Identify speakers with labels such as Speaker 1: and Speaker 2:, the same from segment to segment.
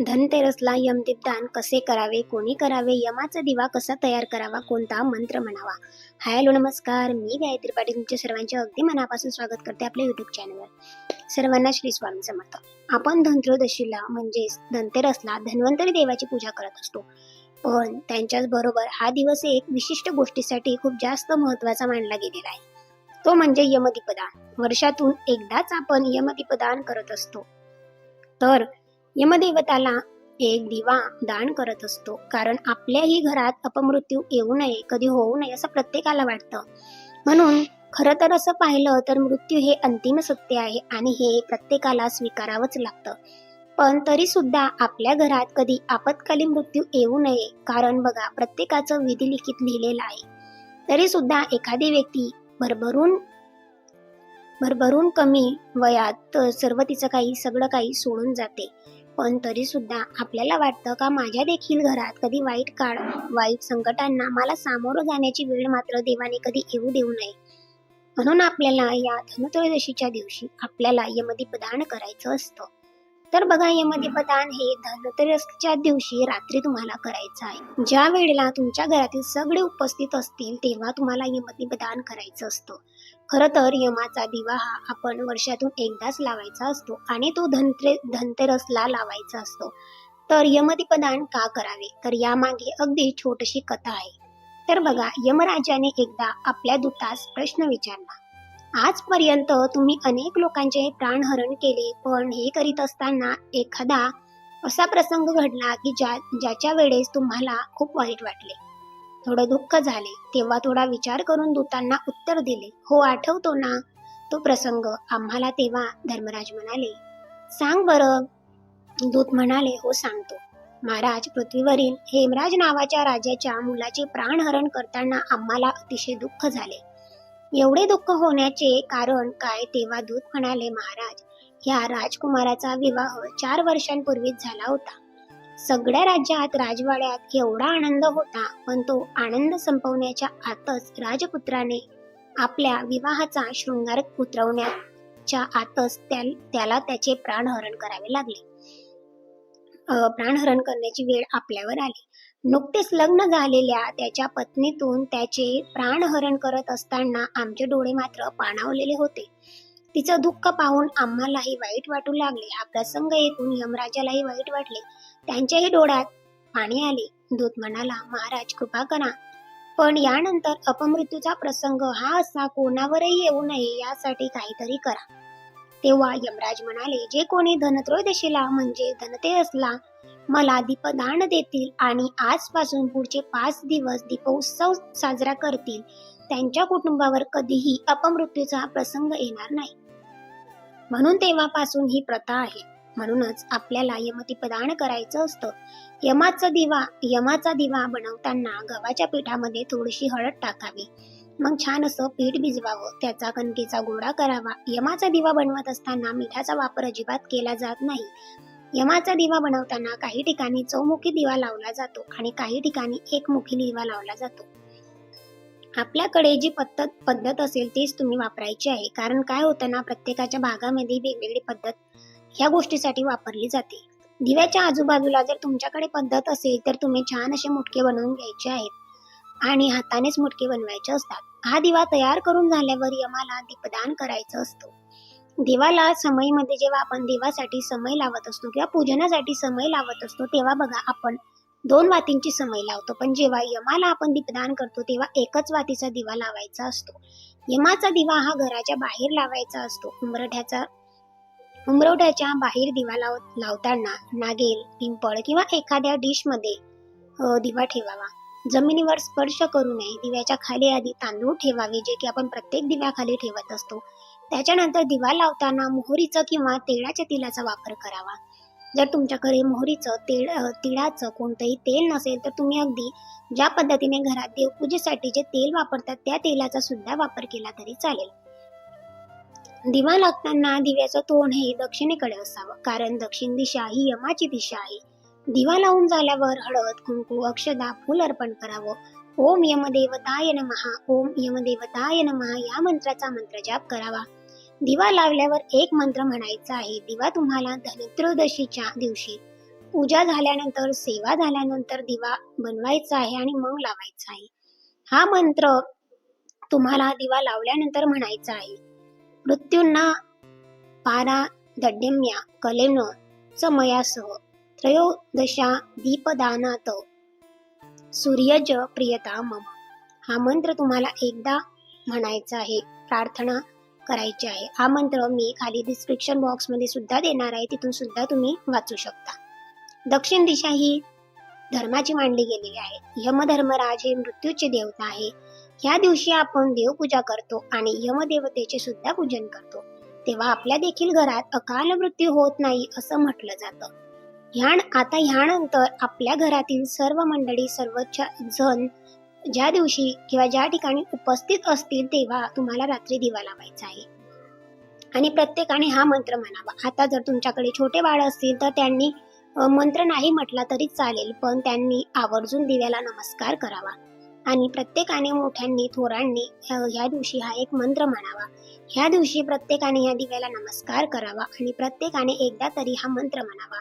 Speaker 1: धनतेरसला यमदीपदान कसे करावे कोणी करावे यमाचा दिवा कसा तयार करावा कोणता मंत्र म्हणावा? हाय हॅलो नमस्कार. मी गायत्री पाटील तुमच्या सर्वांचे अगदी मनापासून स्वागत करते आपल्या युट्यूब चॅनलवर सर्वांना श्री स्वामी समर्थ. आपण धनत्रयोदशीला म्हणजेच धनतेरसला धन्वंतरी देवाची पूजा करत असतो. पण त्यांच्याच बरोबर हा दिवस एक विशिष्ट गोष्टीसाठी खूप जास्त महत्त्वाचा मानला गेलेला आहे. तो म्हणजे यमदीपदान. वर्षातून एकदाच आपण यमदीपदान करत असतो. तर यमदेवताला एक दिवा दान करत असतो. कारण आपल्याही घरात अपमृत्यू येऊ नये कधी होऊ नये असं प्रत्येकाला वाटतं. म्हणून खरं तर असं पाहिलं तर मृत्यू हे अंतिम सत्य आहे आणि हे प्रत्येकाला स्वीकारावंच लागतं. पण तरी सुद्धा आपल्या घरात कधी आपत्कालीन मृत्यू येऊ नये कारण बघा प्रत्येकाचं विधिलिखित लिहिलेलं आहे. तरी सुद्धा एखादी व्यक्ती भरभरून भरभरून कमी वयात सर्व तिचं काही सगळं काही सोडून जाते. पण तरी सुद्धा आपल्याला वाटतं का माझ्या देखील घरात कधी वाईट काळ वाईट संकटांना मला सामोरं जाण्याची वेळ मात्र देवाने कधी येऊ देऊ नये. म्हणून आपल्याला या धनत्रयोदशीच्या दिवशी आपल्याला यमदीपदान करायचं असतं. तर बघा यमदीपदान हे धनत्रयोदशीच्या दिवशी रात्री तुम्हाला करायचं आहे. ज्या वेळेला तुमच्या घरातील सगळे उपस्थित असतील तेव्हा तुम्हाला यमदीपदान करायचं असतं. खरं तर यमाचा दिवा हा आपण वर्षातून एकदाच लावायचा असतो आणि तो धनत्रे धनतेरसला लावायचा असतो. तर यमदीपदान का करावे? तर यामागे अगदी छोटीशी कथा आहे. तर बघा यमराजाने एकदा आपल्या दूतास प्रश्न विचारला. आजपर्यंत तुम्ही अनेक लोकांचे प्राणहरण केले पण हे करीत असताना एखादा असा प्रसंग घडला की ज्या ज्याच्या वेळेस तुम्हाला खूप वाईट वाटले. थोडं दुःख झाले तेव्हा थोडा विचार करून दूतांना उत्तर दिले हो आठवतो ना. तो प्रसंग आम्हाला तेव्हा धर्मराज म्हणाले सांग बरं. दूत म्हणाले हो सांगतो. महाराज पृथ्वीवरील हेमराज नावाच्या राजाच्या मुलाचे प्राणहरण करताना आम्हाला अतिशय दुःख झाले. एवढे दुःख होण्याचे कारण काय? तेव्हा दूत म्हणाले महाराज ह्या राजकुमाराचा विवाह चार वर्षांपूर्वीच झाला होता. सगळ्या राज्यात राजवाड्यात एवढा आनंद होता पण तो आनंद संपवण्याच्या आतच राजपुत्राने आपल्या विवाहाचा शृंगार उतरवण्याच्या आतच त्याला त्याचे प्राणहरण करावे लागले. प्राणहरण करण्याची वेळ आपल्यावर आली. नुकतेच लग्न झालेल्या त्याच्या पत्नीतून त्याचे प्राणहरण करत असताना आमचे डोळे मात्र पाणावलेले होते. तिचं दुःख पाहून आम्हालाही वाईट वाटू लागले. हा प्रसंग ऐकून यमराजालाही वाईट वाटले. त्यांच्याही डोळ्यात पाणी आले. दूत म्हणाला महाराज कृपा करा. पण यानंतर अपमृत्यूचा प्रसंग हा असा कोणावरही येऊ नये यासाठी काहीतरी करा. तेव्हा यमराज म्हणाले जे कोणी धनत्रयोदशीला म्हणजे धनतेरसला मला दीपदान देतील आणि आजपासून पुढचे पाच दिवस दीपोत्सव साजरा करतील. त्यांच्या कुटुंबावर कधीही अपमृत्यूचा प्रसंग येणार नाही. म्हणून तेव्हापासून ही प्रथा आहे. म्हणूनच आपल्याला यमती प्रदान करायचं असतं. यमाचा दिवा यमाचा दिवा बनवताना गव्हाच्या पिठामध्ये थोडीशी हळद टाकावी. मग छान असं पीठ भिजवावं. त्याचा कणकेचा गोळा करावा. यमाचा दिवा बनवत असताना मिठाचा वापर अजिबात केला जात नाही. यमाचा दिवा बनवताना काही ठिकाणी चौमुखी दिवा लावला जातो आणि काही ठिकाणी एकमुखी दिवा लावला जातो. आपल्याकडे जी पद्धत पद्धत असेल तीच तुम्ही वापरायची आहे. कारण काय होतं ना प्रत्येकाच्या भागामध्ये वेगवेगळी पद्धत ह्या गोष्टीसाठी वापरली जाते. दिव्याच्या आजूबाजूला जर तुमच्याकडे पद्धत असेल तर तुम्ही छान असे मुटके बनवून घ्यायचे आहेत. आणि हातानेच मुटके बनवायचे असतात. हा दिवा तयार करून झाल्यावर यमाला दीपदान करायचं असतं. देवाला समयमध्ये जेव्हा आपण देवासाठी समय लावत असतो किंवा पूजनासाठी समय लावत असतो तेव्हा बघा आपण दोन वातींची समय लावतो. पण जेव्हा यमाला आपण दीपदान करतो तेव्हा एकच वातीचा दिवा लावायचा असतो. यमाचा दिवा हा घराच्या बाहेर लावायचा असतो. उंबरठ्याचा उंबरवठ्याच्या बाहेर दिवा लाव लावताना नागेल पिंपळ किंवा एखाद्या डिशमध्ये दिवा ठेवावा. जमिनीवर स्पर्श करू नये. दिव्याच्या खाली आधी तांदूळ ठेवावे जे की आपण प्रत्येक दिव्याखाली ठेवत असतो. त्याच्यानंतर दिवा लावताना मोहरीचा किंवा तेळाच्या तेलाचा वापर करावा. जर तुमच्याकडे मोहरीचं तेल तिळाचं कोणतंही तेल नसेल तर तुम्ही अगदी ज्या पद्धतीने घरात देवपूजेसाठी जे तेल वापरतात त्या तेलाचा सुद्धा वापर केला तरी चालेल. दिवा लागताना दिव्याचं तोंड हे दक्षिणेकडे असावं कारण दक्षिण दिशा ही यमाची दिशा आहे. दिवा लावून झाल्यावर हळद कुंकू अक्षदा फूल अर्पण करावं. ओम यमदेवताय नमहा ओम यमदेवताय नमहा या मंत्राचा मंत्र जाप करावा. दिवा लावल्यावर एक मंत्र म्हणायचा आहे दिवा तुम्हाला धनत्रयोदशीच्या दिवशी पूजा झाल्यानंतर सेवा झाल्यानंतर दिवा बनवायचा आहे आणि मग लावायचा आहे. हा मंत्र तुम्हाला दिवा लावल्यानंतर म्हणायचा आहे. मृत्यूंना पारा दड्डम्या कलेन समयासह त्रयोदशा दीपदानात सूर्यज प्रियता मम. हा मंत्र तुम्हाला एकदा म्हणायचा आहे. प्रार्थना करायची आहे. हा मंत्र मी खाली डिस्क्रिप्शन बॉक्समध्ये सुद्धा देणार आहे. तिथून सुद्धा तुम्ही वाचू शकता. दक्षिण दिशा ही धर्माची मांडली गेलेली आहे. यमधर्मराज हे मृत्यूचे देवता आहे. या दिवशी आपण देवपूजा करतो आणि यमदेवतेचे सुद्धा पूजन करतो. तेव्हा आपल्या देखील घरात अकाल मृत्यू होत नाही असं म्हटलं जातं. ह्या आता ह्यानंतर आपल्या घरातील सर्व मंडळी सर्वच जण ज्या दिवशी किंवा ज्या ठिकाणी उपस्थित असतील तेव्हा तुम्हाला रात्री दिवा लावायचा आहे. आणि प्रत्येकाने हा मंत्र म्हणावा. आता जर तुमच्याकडे छोटे बाळ असतील तर त्यांनी मंत्र नाही म्हटला तरी चालेल पण त्यांनी आवर्जून दिव्याला नमस्कार करावा. आणि प्रत्येकाने मोठ्यांनी थोरांनी ह्या दिवशी हा एक मंत्र म्हणावा. ह्या दिवशी प्रत्येकाने ह्या दिव्याला नमस्कार करावा आणि प्रत्येकाने एकदा तरी हा मंत्र म्हणावा.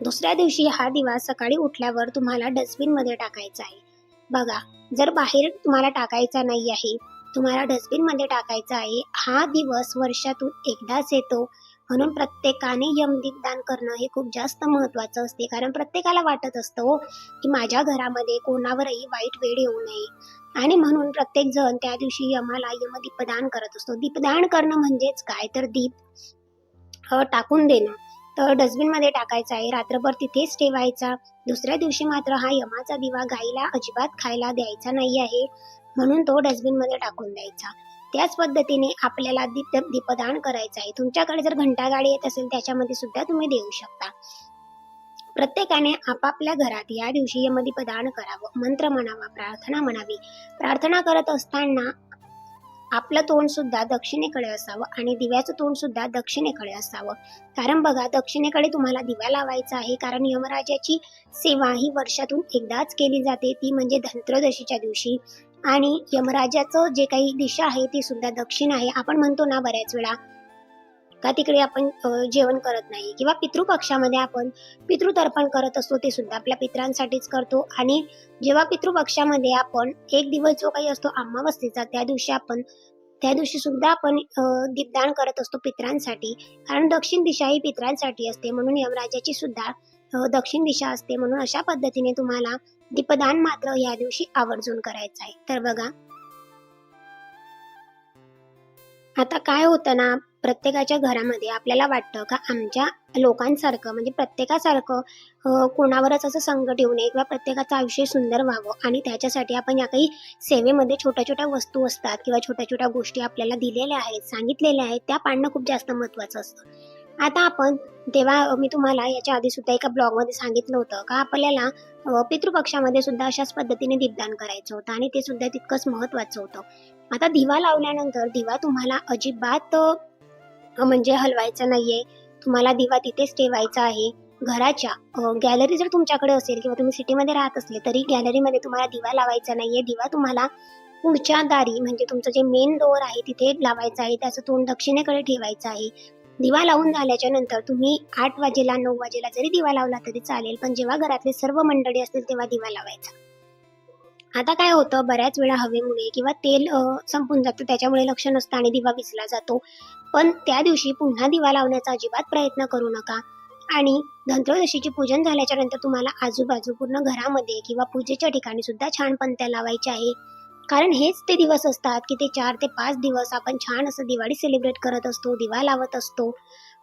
Speaker 1: दुसऱ्या दिवशी हा दिवा सकाळी उठल्यावर तुम्हाला डस्टबिनमध्ये टाकायचा आहे. बघा जर बाहेर तुम्हाला टाकायचा नाही आहे तुम्हाला डस्टबिनमध्ये टाकायचा आहे हा दिवस वर्षातून एकदाच येतो. म्हणून प्रत्येकाने यमदीपदान करणं हे खूप जास्त महत्वाचं असते. कारण प्रत्येकाला वाटत असतं हो की माझ्या घरामध्ये कोणावरही वाईट वेळ येऊ नये. आणि म्हणून प्रत्येक जण त्या दिवशी यमाला यमदीपदान करत असतो. दीपदान करणं म्हणजेच काय? तर दीप टाकून देणं. तर डस्टबिनमध्ये टाकायचा आहे. रात्रभर तिथेच ठेवायचा दुसऱ्या दिवशी मात्र हा यमाचा दिवा गाईला अजिबात खायला द्यायचा नाही आहे. म्हणून तो डस्टबिनमध्ये टाकून द्यायचा. त्याच पद्धतीने आपल्याला दीप दीपदान करायचं आहे. तुमच्याकडे जर घंटा गाडी येत असेल त्याच्यामध्ये सुद्धा तुम्ही देऊ शकता. प्रत्येकाने आपापल्या घरात या दिवशी यमदीपदान करावं. मंत्र म्हणावा प्रार्थना म्हणावी. प्रार्थना करत असताना आपलं तोंड सुद्धा दक्षिणेकडे असावं आणि दिव्याचं तोंड सुद्धा दक्षिणेकडे असावं. कारण बघा दक्षिणेकडे तुम्हाला दिवा लावायचा आहे. कारण यमराजाची सेवा ही वर्षातून एकदाच केली जाते. ती म्हणजे धनत्रदशीच्या दिवशी. आणि यमराजाचं जे काही दिशा आहे ती सुद्धा दक्षिण आहे. आपण म्हणतो ना बऱ्याच वेळा का तिकडे आपण जेवण करत नाही? किंवा पितृपक्षामध्ये आपण पितृतर्पण करत असतो ते सुद्धा आपल्या पित्रांसाठीच करतो. आणि जेव्हा पितृपक्षामध्ये आपण एक दिवस जो काही असतो अमावस्येचा त्या दिवशी आपण त्या दिवशी सुद्धा आपण दीपदान करत असतो पित्रांसाठी. कारण दक्षिण दिशा ही पित्रांसाठी असते. म्हणून यमराजाची सुद्धा दक्षिण दिशा असते. म्हणून अशा पद्धतीने तुम्हाला दीपदान मात्र या दिवशी आवर्जून करायचं आहे. तर बघा. आता काय होतं ना प्रत्येकाच्या घरामध्ये आपल्याला वाटतं का आमच्या लोकांसारखं म्हणजे प्रत्येकासारखं कोणावरच असं संकट येऊ नये किंवा प्रत्येकाचं आयुष्य सुंदर व्हावं आणि त्याच्यासाठी आपण या काही सेवेमध्ये छोट्या छोट्या वस्तू असतात किंवा छोट्या छोट्या गोष्टी आपल्याला दिलेल्या आहेत सांगितलेल्या आहेत त्या पाळणं खूप जास्त महत्वाचं असतं. आता आपण तेव्हा मी तुम्हाला याच्या आधी सुद्धा एका ब्लॉगमध्ये सांगितलं होतं का आपल्याला पितृपक्षामध्ये सुद्धा अशाच पद्धतीने दीपदान करायचं होतं आणि ते सुद्धा तितकंच महत्वाचं होतं. आता दिवा लावल्यानंतर दिवा तुम्हाला अजिबात म्हणजे हलवायचं नाहीये. तुम्हाला दिवा तिथेच ठेवायचा आहे. घराच्या गॅलरी जर तुमच्याकडे असेल किंवा तुम्ही सिटीमध्ये राहत असले तरी गॅलरीमध्ये तुम्हाला दिवा लावायचा नाहीये. दिवा तुम्हाला पुढच्या दारी म्हणजे तुमचं जे मेन डोअर आहे तिथे लावायचं आहे. त्याचं तोंड दक्षिणेकडे ठेवायचं आहे. दिवा लावून झाल्याच्यानंतर तुम्ही आठ वाजेला नऊ वाजेला जरी दिवा लावला तरी चालेल. पण जेव्हा घरातले सर्व मंडळी असतील तेव्हा दिवा लावायचा. आता काय होतं बऱ्याच वेळा हवेमुळे किंवा तेल संपून जातं त्याच्यामुळे लक्ष नसतं आणि दिवा विसला जातो. पण त्या दिवशी पुन्हा दिवा लावण्याचा अजिबात प्रयत्न करू नका. आणि धनत्रयोदशीचे पूजन झाल्याच्यानंतर तुम्हाला आजूबाजू पूर्ण घरामध्ये किंवा पूजेच्या ठिकाणी सुद्धा छान पंत्या लावायच्या आहे. कारण हेच ते दिवस असतात की ते चार ते पाच दिवस आपण छान असं दिवाळी सेलिब्रेट करत असतो दिवा लावत असतो.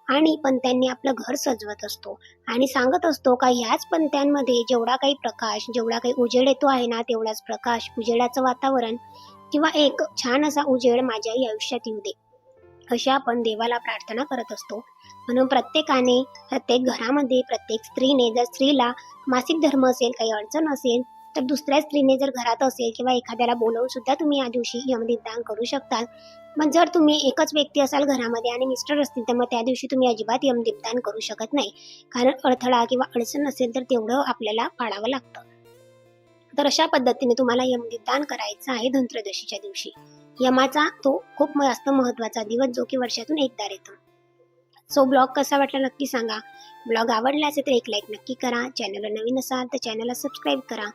Speaker 1: आणि पंत्यांनी आपलं घर सजवत असतो. आणि सांगत असतो का ह्याच पंत्यांमध्ये जेवढा काही प्रकाश जेवढा काही उजेड येतो आहे ना तेवढाच प्रकाश उजेडाचं वातावरण किंवा एक छान असा उजेड माझ्याही आयुष्यात येऊ दे. अशी आपण देवाला प्रार्थना करत असतो. म्हणून प्रत्येकाने प्रत्येक घरामध्ये प्रत्येक स्त्रीने जर स्त्रीला मासिक धर्म असेल काही अडचण असेल तर दुसऱ्या स्त्रीने जर घरात असेल किंवा एखाद्याला बोलवून सुद्धा तुम्ही या दिवशी यमदीपदान करू शकता मग जर तुम्ही एकच व्यक्ती असाल घरामध्ये आणि मिस्टर असतील तर मग त्या दिवशी तुम्ही अजिबात यमदीपदान करू शकत नाही. कारण अडथळा किंवा अडचण असेल तर तेवढं आपल्याला पाळावं लागतं. तर अशा पद्धतीने तुम्हाला यमदीपदान करायचं आहे धनत्रयोदशीच्या दिवशी. यमाचा तो खूप जास्त महत्त्वाचा दिवस जो की वर्षातून एकदा येतो. सो ब्लॉग कसा वाटला नक्की सांगा. ब्लॉग आवडला असेल तर एक लाईक नक्की करा. चॅनलला नवीन असाल तर चॅनलला सबस्क्राईब करा.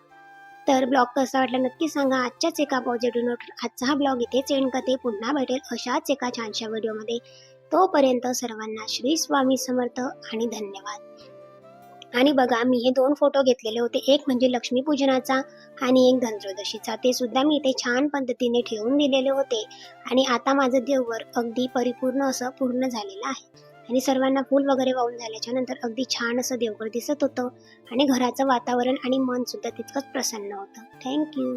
Speaker 1: तर ब्लॉग कसा वाटला नक्की सांगा. आजच्याच एका पॉझिटिव्ह नोट आजचा हा ब्लॉग इथेच एंड करते. पुन्हा भेटेल अशाच एका छानशा व्हिडिओमध्ये तोपर्यंत सर्वांना श्री स्वामी समर्थ आणि धन्यवाद. आणि बघा मी हे दोन फोटो घेतलेले होते. एक म्हणजे लक्ष्मीपूजनाचा आणि एक धनत्रयोदशीचा. ते सुद्धा मी इथे छान पद्धतीने ठेवून दिलेले होते. आणि आता माझं देवघर अगदी परिपूर्ण असं पूर्ण झालेलं आहे. आणि सर्वांना फूल वगैरे वाहून झाल्याच्यानंतर अगदी छान असं देवघर दिसत होतं. आणि घराचं वातावरण आणि मन सुद्धा तितकंच प्रसन्न होतं. थँक्यू